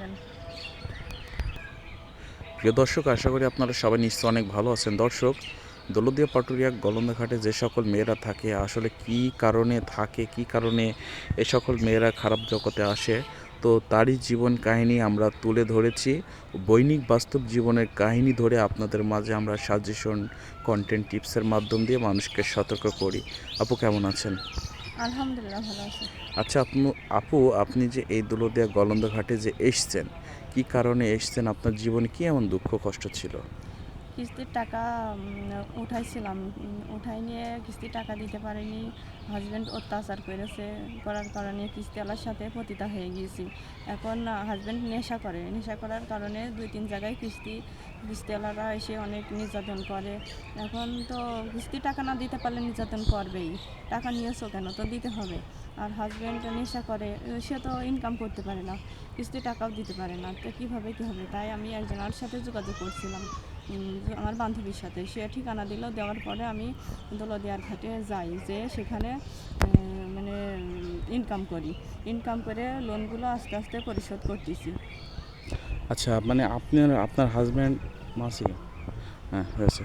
দেন প্রিয় দর্শক, আশা করি আপনারা সবাই নিশ্চয়ই অনেক ভালো আছেন। দর্শক দৌলদিয়া পাটুরিয়া গলন্দাঘাটে যে সকল মেয়েরা থাকে, আসলে কি কারণে থাকে, কি কারণে এ সকল মেয়েরা খারাপ জগতে আসে, তো তারই জীবন কাহিনী আমরা তুলে ধরেছি। বৈনিক বাস্তব জীবনের কাহিনী ধরে আপনাদের মাঝে আমরা সাজেশন কন্টেন্ট টিপসের মাধ্যম দিয়ে মানুষকে সতর্ক করি। আপু, কেমন আছেন? আলহামদুলিল্লাহ ভালো আছি। আচ্ছা আপনি, আপু, আপনি যে এই দুলদিয়া গলন্দ ঘাটে যে এসছেন, কি কারণে এসছেন? আপনার জীবনে কি এমন দুঃখ, কষ্ট ছিল? কিস্তির টাকা উঠাইছিলাম। উঠাই নিয়ে কিস্তির টাকা দিতে পারিনি। হাজব্যান্ড অত্যাচার করেছে, করার কারণে কিস্তিওয়ালার সাথে পতিতা হয়ে গিয়েছি। এখন হাজব্যান্ড নেশা করে। নেশা করার কারণে দুই তিন জায়গায় কিস্তি, কিস্তিওয়ালারা এসে অনেক নির্যাতন করে। এখন তো কিস্তি টাকা না দিতে পারলে নির্যাতন করবেই। টাকা নিয়েছো কেন? তো দিতে হবে। আর হাজব্যান্ড নেশা করে, সে তো ইনকাম করতে পারে না। কিস্তি টাকাও দিতে পারে না। তো কীভাবে কী হবে? তাই আমি একজনের সাথে যোগাযোগ করছিলাম। আমার বান্ধবীর সাথে। সে ঠিকানা দিল দেওয়ার পরে আমি দোলদিয়ার ঘাটে যাই যে সেখানে মানে ইনকাম করি। ইনকাম করে লোনগুলো আস্তে আস্তে পরিশোধ করতেছি। আচ্ছা মানে আপনার আপনার হাজব্যান্ড মাসি? হ্যাঁ হয়েছে।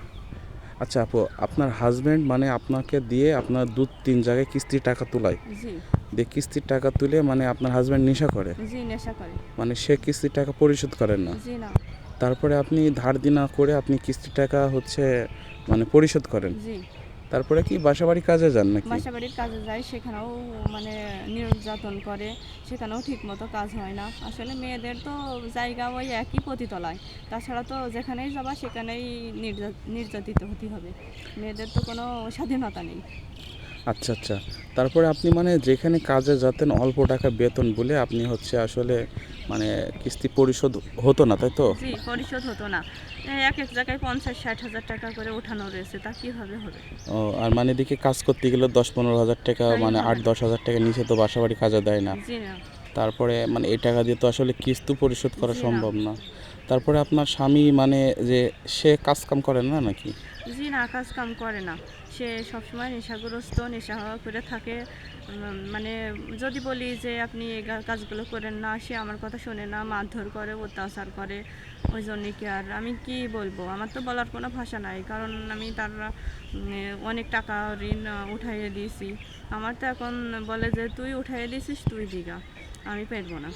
আচ্ছা আপু আপনার হাজব্যান্ড মানে আপনাকে দিয়ে আপনার দু তিন জায়গায় কিস্তির টাকা তোলায়? জি। দিয়ে কিস্তির টাকা তুলে মানে আপনার হাজব্যান্ড নেশা করে? জি নেশা করে। মানে সে কিস্তির টাকা পরিশোধ করেন না? জি না। তারপরে আপনি ধার দিনা করে আপনি কিস্তির টাকা হচ্ছে মানে পরিশোধ করেন। জি। তারপরে কি বাসাবাড়ি কাজে যান নাকি? বাসা বাড়ির কাজে যায় সেখানেও মানে নির্যাতন করে সেখানেও ঠিক মতো কাজ হয় না। আসলে মেয়েদের তো জায়গা ওই একই পতিতলায়। তাছাড়া তো যেখানেই যাবা সেখানেই নির্যা- নির্যাতিত হতে হবে। মেয়েদের তো কোনো স্বাধীনতা নেই। আচ্ছা আচ্ছা। তারপরে আপনি মানে যেখানে কাজে যাতেন অল্প টাকা বেতন বলে আপনি হচ্ছে আসলে মানে কিস্তি পরিশোধ হতো না তাই তো? জি পরিশোধ হতো না। এক এক জায়গায় পঞ্চাশ ষাট হাজার টাকা করে ওঠানো রয়েছে তা কীভাবে হবে? ও আর মানে এদিকে কাজ করতে গেলে দশ পনেরো হাজার টাকা মানে আট দশ হাজার টাকা নিচে তো বাসাবাড়ি কাজে দেয় না। জি না। তারপরে মানে এই টাকা দিয়ে তো আসলে কিস্তি পরিশোধ করা সম্ভব না। তারপরে আপনার স্বামী মানে যে সে কাজ কাম করে না নাকি? জি না কাজ কাম করে না। সে সবসময় নেশাগ্রস্ত নেশা হওয়া করে থাকে। মানে যদি বলি যে আপনি এই কাজগুলো করেন না সে আমার কথা শোনে না মারধর করে অত্যাচার করে ওই জন্যে কি আর? আমি কি বলব? আমার তো বলার কোনো ভাষা নাই কারণ আমি তার অনেক টাকা ঋণ উঠাইয়ে দিয়েছি। আমার তো এখন বলে যে তুই উঠাইয়ে দিয়েছিস তুই দিগা। আমি পারব না।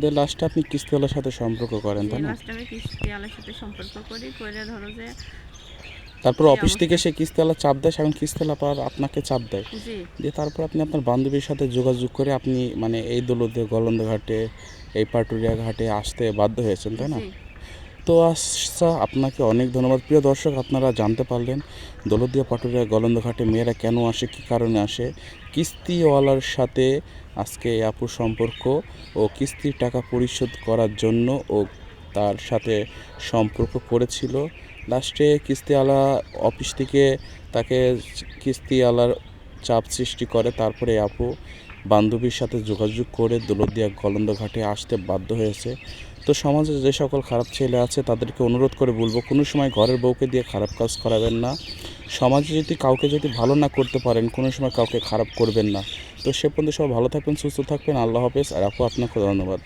দিয়ে লাস্টে আপনি কিস্তিওয়ালার সাথে সম্পর্ক করেন তাই না? লাস্টে আমি কিস্তিওয়ালার সাথে সম্পর্ক করি করে ধরো যে তারপর অফিস থেকে সে কিস্তিওয়ালা চাপ দেয় এখন কিস্তিওয়ালা আবার আপনাকে চাপ দেয়। জি। দিয়ে তারপর আপনি আপনার বান্ধবীর সাথে যোগাযোগ করে আপনি মানে এই দৌলতে গলন্দ ঘাটে এই পাটুরিয়া ঘাটে আসতে বাধ্য হয়েছেন তাই না? তো আচ্ছা আপনাকে অনেক ধন্যবাদ। প্রিয় দর্শক আপনারা জানতে পারলেন দৌলতদিয়া পাটুরিয়া গলন্দ ঘাটে মেয়েরা কেন আসে কী কারণে আসে? কিস্তিওয়ালার সাথে আজকে আপুর সম্পর্ক ও কিস্তির টাকা পরিশোধ করার জন্য ও তার সাথে সম্পর্ক করেছিল। লাস্টে কিস্তিওয়ালা অফিস থেকে তাকে কিস্তিওয়ালার চাপ সৃষ্টি করে। তারপরে আপু বান্ধবীর সাথে যোগাযোগ করে দৌলতদিয়া গলন্দ ঘাটে আসতে বাধ্য হয়েছে। তো সমাজে যে সকল খারাপ ছেলে আছে তাদেরকে অনুরোধ করে বলব, কোনো সময় ঘরের বউকে দিয়ে খারাপ কাজ করাবেন না। সমাজে যদি কাউকে যদি ভালো না করতে পারেন, কোনো সময় কাউকে খারাপ করবেন না। তো সে পর্যন্ত সবাই ভালো থাকবেন, সুস্থ থাকবেন। আল্লাহ হাফেজ। আর আপু আপনাকে ধন্যবাদ।